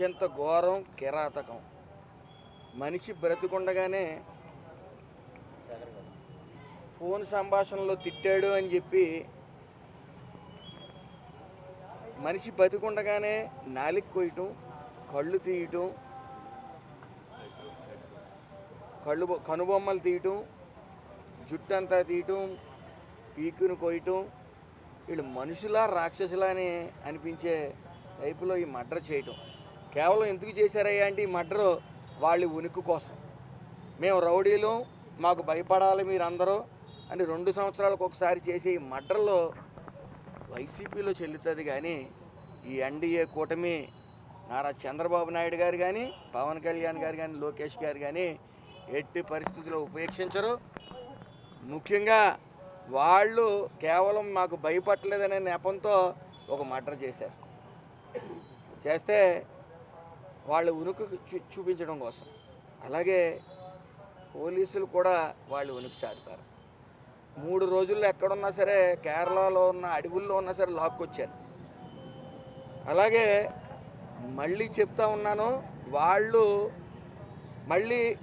అత్యంత ఘోరం కిరాతకం. మనిషి బ్రతికుండగానే ఫోన్ సంభాషణలో తిట్టాడు అని చెప్పి మనిషి బతికుండగానే నాలిక కొయ్యటం కళ్ళు తీయటం కళ్ళు బొ- కనుబొమ్మలు తీయటం జుట్టంతా తీయటం పీకును కొయ్యటం. వీళ్ళు మనుషులా రాక్షసులా అని అనిపించే టైపులో ఈ మర్డర్ చేయటం. కేవలం ఎందుకు చేశారయ్యా అంటే ఈ మర్డర్ వాళ్ళ ఉనికి కోసం. మేము రౌడీలు మాకు భయపడాలి మీరందరూ అని రెండు సంవత్సరాలకు ఒకసారి చేసే ఈ మర్డర్లో వైసీపీలో చెల్లుతుంది కానీ ఈ ఎన్డీఏ కూటమి నారా చంద్రబాబు నాయుడు గారు కానీ పవన్ కళ్యాణ్ గారు కానీ లోకేష్ గారు కానీ ఎట్టి పరిస్థితుల్లో ఉపేక్షించరు. ముఖ్యంగా వాళ్ళు కేవలం మాకు భయపడలేదనే నెపంతో ఒక మర్డర్ చేశారు. చేస్తే వాళ్ళ ఉనికి చూ- చూపించడం కోసం. అలాగే పోలీసులు కూడా వాళ్ళు ఉనికి చాటుతారు. మూడు రోజుల్లో ఎక్కడున్నా సరే కేరళలో ఉన్న అడవుల్లో ఉన్నా సరే లాక్కొచ్చారు. అలాగే మళ్ళీ చెప్తా ఉన్నాను వాళ్ళు మళ్ళీ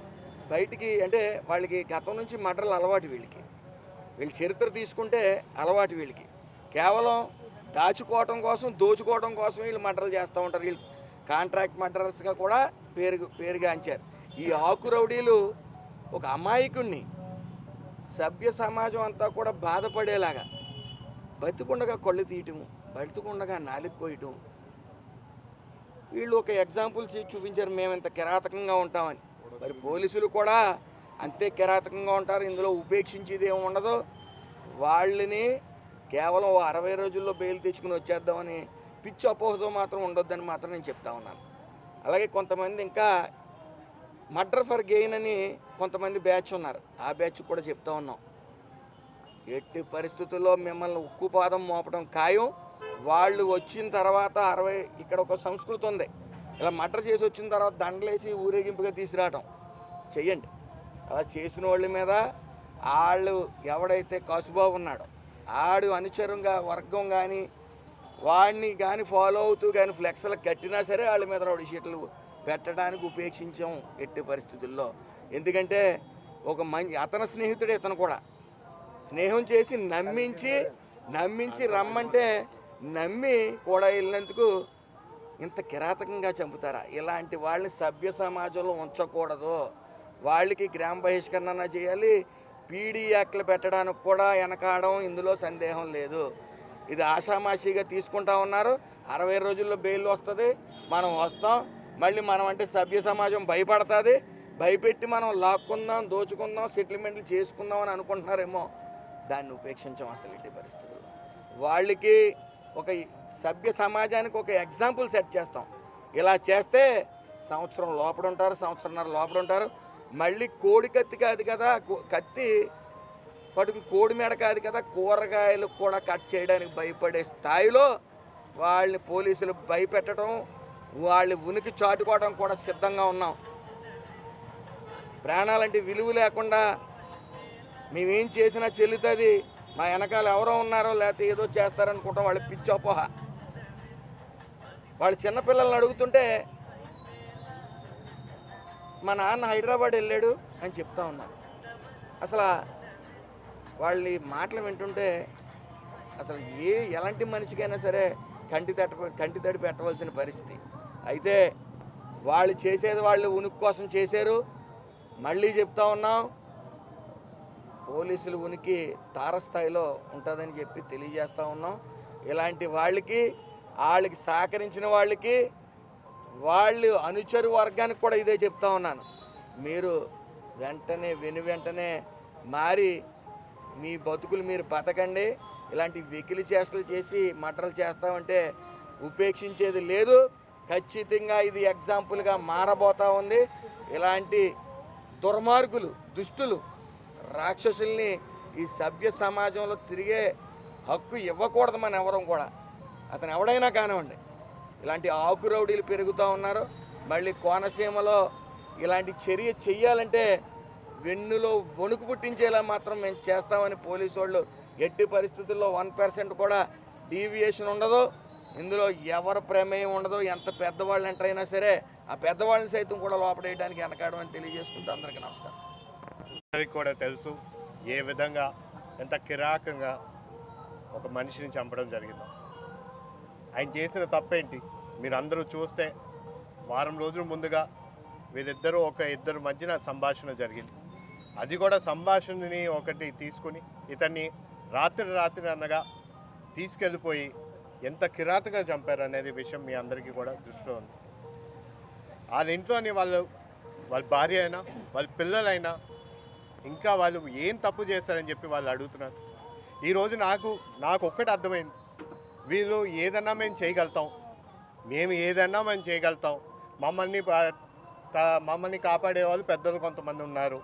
బయటికి అంటే వాళ్ళకి గతం నుంచి మటర్లు అలవాటు వీళ్ళకి. వీళ్ళ చరిత్ర తీసుకుంటే అలవాటు వీళ్ళకి. కేవలం దాచుకోవటం కోసం దోచుకోవడం కోసం వీళ్ళు మటర్లు చేస్తూ ఉంటారు. వీళ్ళు కాంట్రాక్ట్ మర్డరర్స్గా కూడా పేరు పేరుగాంచారు ఈ ఆకు రౌడీలు ఒక అమాయకుణ్ణి సభ్య సమాజం అంతా కూడా బాధపడేలాగా బతికుండగా కళ్ళు తీయటం బతికుండగా నాలుగు కోయటం. వీళ్ళు ఒక ఎగ్జాంపుల్ చూపించారు మేము ఇంత కిరాతకంగా ఉంటామని. మరి పోలీసులు కూడా అంతే కిరాతకంగా ఉంటారు ఇందులో ఉపేక్షించేది ఏమి ఉండదు. వాళ్ళని కేవలం అరవై రోజుల్లో బెయిల్ తెచ్చుకుని వచ్చేద్దామని పిచ్చి అపోహతో మాత్రం ఉండొద్దని మాత్రం నేను చెప్తా ఉన్నాను. అలాగే కొంతమంది ఇంకా మర్డర్ ఫర్ గెయిన్ అని కొంతమంది బ్యాచ్ ఉన్నారు. ఆ బ్యాచ్ కూడా చెప్తా ఉన్నాం. ఎట్టి పరిస్థితుల్లో మిమ్మల్ని ఉక్కు పాదం మోపడం ఖాయం. వాళ్ళు వచ్చిన తర్వాత అరవై ఇక్కడ ఒక సంస్కృతి ఉంది. ఇలా మటర్ చేసి వచ్చిన తర్వాత దండలేసి ఊరేగింపుగా తీసుకురావటం. చెయ్యండి. అలా చేసిన వాళ్ళ మీద వాళ్ళు ఎవడైతే కసుబాబు ఉన్నాడో ఆడు అనుచరంగా వర్గం కానీ వాడిని కానీ ఫాలో అవుతూ కానీ ఫ్లెక్స్లకు కట్టినా సరే వాళ్ళ మీద రౌడీ షీట్లు పెట్టడానికి ఉపేక్షించాం ఎట్టి పరిస్థితుల్లో. ఎందుకంటే ఒక మంచి అతని స్నేహితుడే ఇతను కూడా. స్నేహం చేసి నమ్మించి నమ్మించి రమ్మంటే నమ్మి కూడా వెళ్ళినందుకు ఇంత కిరాతకంగా చంపుతారా? ఇలాంటి వాళ్ళని సభ్య సమాజంలో ఉంచకూడదు. వాళ్ళకి గ్రామ బహిష్కరణ చేయాలి. పీడీ యాక్ట్లు పెట్టడానికి కూడా వెనకాడడం ఇందులో సందేహం లేదు. ఇది ఆషామాషిగా తీసుకుంటా ఉన్నారు. అరవై రోజుల్లో బెయిల్ వస్తుంది. మనం వస్తాం. మళ్ళీ మనం అంటే సభ్య సమాజం భయపడుతుంది. భయపెట్టి మనం లాక్కుందాం దోచుకుందాం సెటిల్మెంట్లు చేసుకుందాం అని అనుకుంటున్నారేమో. దాన్ని ఉపేక్షించాం అసలు ఇంటి పరిస్థితుల్లో. వాళ్ళకి ఒక సభ్య సమాజానికి ఒక ఎగ్జాంపుల్ సెట్ చేస్తాం. ఇలా చేస్తే సంవత్సరం లోపల ఉంటారు సంవత్సరంన్నర లోపల ఉంటారు మళ్ళీ కోడి కత్తి కాదు కదా కత్తి వాటికి కోడి మెడ కాదు కదా కూరగాయలు కూడా కట్ చేయడానికి భయపడే స్థాయిలో వాళ్ళని పోలీసులు భయపెట్టడం వాళ్ళ ఉనికి చాటుకోవడం కూడా సిద్ధంగా ఉన్నాం. ప్రాణాలంటే విలువ లేకుండా మేమేం చేసినా చెల్లుతుంది. మా వెనకాల ఎవరో ఉన్నారో లేకపోతే ఏదో చేస్తారనుకుంటాం వాళ్ళు పిచ్చి అపోహ. వాళ్ళు చిన్నపిల్లల్ని అడుగుతుంటే మా నాన్న హైదరాబాద్ వెళ్ళాడు అని చెప్తా ఉన్నాను అసలు వాళ్ళ ఈ మాటలు వింటుంటే అసలు ఏ ఎలాంటి మనిషికైనా సరే కంటి తట్ట కంటి తడి పెట్టవలసిన పరిస్థితి. అయితే వాళ్ళు చేసేది వాళ్ళు ఉనికి కోసం చేశారు. మళ్ళీ చెప్తా ఉన్నాం పోలీసులు ఉనికి తారస్థాయిలో ఉంటుందని చెప్పి తెలియజేస్తూ ఉన్నాం. ఇలాంటి వాళ్ళకి వాళ్ళకి సహకరించిన వాళ్ళకి వాళ్ళు అనుచరు వర్గానికి కూడా ఇదే చెప్తా ఉన్నాను. మీరు వెంటనే వెను వెంటనే మారి మీ బతుకులు మీరు బతకండి. ఇలాంటి వెకిలి చేష్టలు చేసి మటలు చేస్తామంటే ఉపేక్షించేది లేదు. ఖచ్చితంగా ఇది ఎగ్జాంపుల్గా మారబోతా ఉంది. ఇలాంటి దుర్మార్గులు దుష్టులు రాక్షసుల్ని ఈ సభ్య సమాజంలో తిరిగే హక్కు ఇవ్వకూడదు మన ఎవరం కూడా. అతను ఎవడైనా కానివ్వండి. ఇలాంటి ఆకు రౌడీలు పెరుగుతూ ఉన్నారు. మళ్ళీ కోనసీమలో ఇలాంటి చర్య చెయ్యాలంటే వెన్నులో వణుకు పుట్టించేలా మాత్రం మేము చేస్తామని పోలీసు వాళ్ళు ఎట్టి పరిస్థితుల్లో వన్ పర్సెంట్ కూడా డీవియేషన్ ఉండదు. ఇందులో ఎవరి ప్రమేయం ఉండదు ఎంత పెద్దవాళ్ళు ఎంటర్ అయినా సరే ఆ పెద్దవాళ్ళని సైతం కూడా లోపడేయడానికి వెనకాడమని అని తెలియజేసుకుంటూ అందరికీ నమస్కారం. అందరికి కూడా తెలుసు ఏ విధంగా ఎంత కిరాకంగా ఒక మనిషిని చంపడం జరిగిందో. ఆయన చేసిన తప్పేంటి? మీరు అందరూ చూస్తే వారం రోజుల ముందుగా వీరిద్దరూ ఒక ఇద్దరు మధ్యన సంభాషణ జరిగింది. అది కూడా సంభాషణని ఒకటి తీసుకుని ఇతన్ని రాత్రి రాత్రి అనగా తీసుకెళ్ళిపోయి ఎంత కిరాతగా చంపారు అనేది విషయం మీ అందరికీ కూడా దృష్టిలో ఉంది. వాళ్ళ ఇంట్లోని వాళ్ళు వాళ్ళ భార్య అయినా వాళ్ళ పిల్లలైనా ఇంకా వాళ్ళు ఏం తప్పు చేశారని చెప్పి వాళ్ళు అడుగుతున్నారు. ఈరోజు నాకు నాకు ఒక్కటి అర్థమైంది. వీళ్ళు ఏదన్నా మేము చేయగలుగుతాం. మేము ఏదన్నా మేము చేయగలుగుతాం. మమ్మల్ని మమ్మల్ని కాపాడే వాళ్ళు పెద్దలు కొంతమంది ఉన్నారు.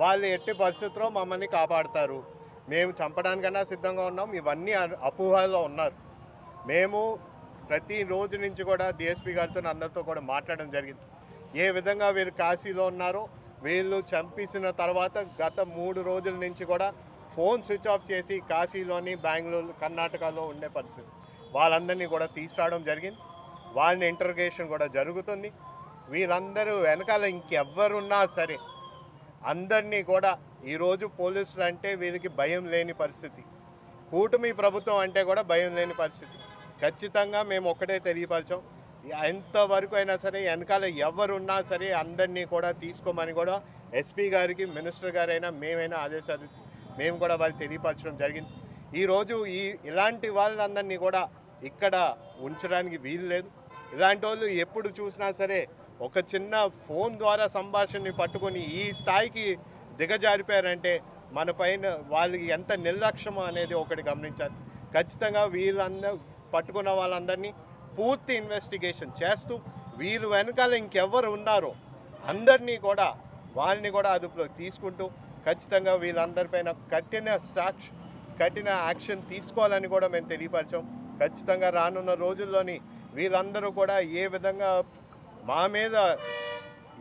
వాళ్ళు ఎట్టి పరిస్థితుల్లో మమ్మల్ని కాపాడుతారు. మేము చంపడానికన్నా సిద్ధంగా ఉన్నాం. ఇవన్నీ అపోహలో ఉన్నారు. మేము ప్రతి రోజు నుంచి కూడా డిఎస్పీ గారితో అందరితో కూడా మాట్లాడడం జరిగింది. ఏ విధంగా వీరు కాశీలో ఉన్నారో వీళ్ళు చంపేసిన తర్వాత గత మూడు రోజుల నుంచి కూడా ఫోన్ స్విచ్ ఆఫ్ చేసి కాశీలోని బెంగళూరు కర్ణాటకలో ఉండే పరిస్థితి. వాళ్ళందరినీ కూడా తీసుకురావడం జరిగింది. వాళ్ళని ఇంటర్గేషన్ కూడా జరుగుతుంది. వీళ్ళందరూ వెనకాల ఇంకెవ్వరున్నా సరే అందరినీ కూడా ఈరోజు పోలీసులు అంటే వీరికి భయం లేని పరిస్థితి. కూటమి ప్రభుత్వం అంటే కూడా భయం లేని పరిస్థితి. ఖచ్చితంగా మేము ఒక్కటే తెలియపరచాం. ఎంతవరకు అయినా సరే వెనకాల ఎవరున్నా సరే అందరినీ కూడా తీసుకోమని కూడా ఎస్పీ గారికి మినిస్టర్ గారైనా మేమైనా ఆదేశాలు మేము కూడా వారికి తెలియపరచడం జరిగింది. ఈరోజు ఈ ఇలాంటి వాళ్ళందరినీ కూడా ఇక్కడ ఉంచడానికి వీలు లేదు. ఇలాంటి వాళ్ళు ఎప్పుడు చూసినా సరే ఒక చిన్న ఫోన్ ద్వారా సంభాషణని పట్టుకొని ఈ స్థాయికి దిగజారిపోయారంటే మన పైన వాళ్ళకి ఎంత నిర్లక్ష్యం అనేది ఒకటి గమనించాలి. ఖచ్చితంగా వీళ్ళందరూ పట్టుకున్న వాళ్ళందరినీ పూర్తి ఇన్వెస్టిగేషన్ చేస్తూ వీళ్ళు వెనకాల ఇంకెవరు ఉన్నారో అందరినీ కూడా వాళ్ళని కూడా అదుపులో తీసుకుంటూ ఖచ్చితంగా వీళ్ళందరిపైన కఠిన సాక్షి కఠిన యాక్షన్ తీసుకోవాలని కూడా మేము తెలియపరచాం. ఖచ్చితంగా రానున్న రోజుల్లోని వీళ్ళందరూ కూడా ఏ విధంగా మా మీద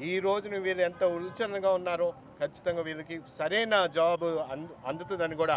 ఈ రోజున వీళ్ళు ఎంత ఉల్చనగా ఉన్నారో ఖచ్చితంగా వీళ్ళకి సరైన జాబ్ అందు అందుతుందని కూడా